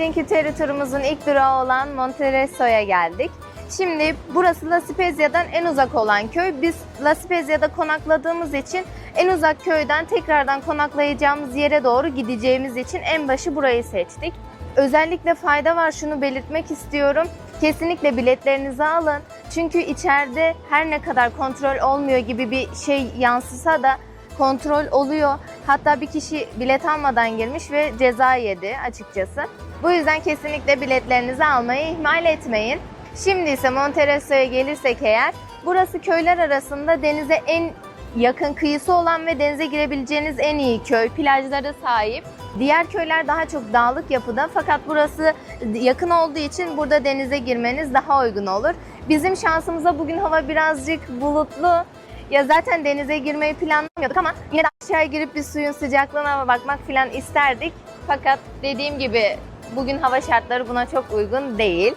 Terre turumuzun ilk durağı olan Monteresso'ya geldik. Şimdi burası La Spezia'dan en uzak olan köy. Biz La Spezia'da konakladığımız için en uzak köyden tekrardan konaklayacağımız yere doğru gideceğimiz için en başı burayı seçtik. Özellikle fayda var şunu belirtmek istiyorum. Kesinlikle biletlerinizi alın. Çünkü içeride her ne kadar kontrol olmuyor gibi bir şey yansısa da kontrol oluyor. Hatta bir kişi bilet almadan girmiş ve ceza yedi açıkçası. Bu yüzden kesinlikle biletlerinizi almayı ihmal etmeyin. Şimdi ise Monteresso'ya gelirsek eğer, burası köyler arasında denize en yakın kıyısı olan ve denize girebileceğiniz en iyi köy, plajlara sahip. Diğer köyler daha çok dağlık yapıda fakat burası yakın olduğu için burada denize girmeniz daha uygun olur. Bizim şansımıza bugün hava birazcık bulutlu. Ya zaten denize girmeyi planlamıyorduk ama yine de aşağıya girip bir suyun sıcaklığına bakmak falan isterdik. Fakat dediğim gibi bugün hava şartları buna çok uygun değil.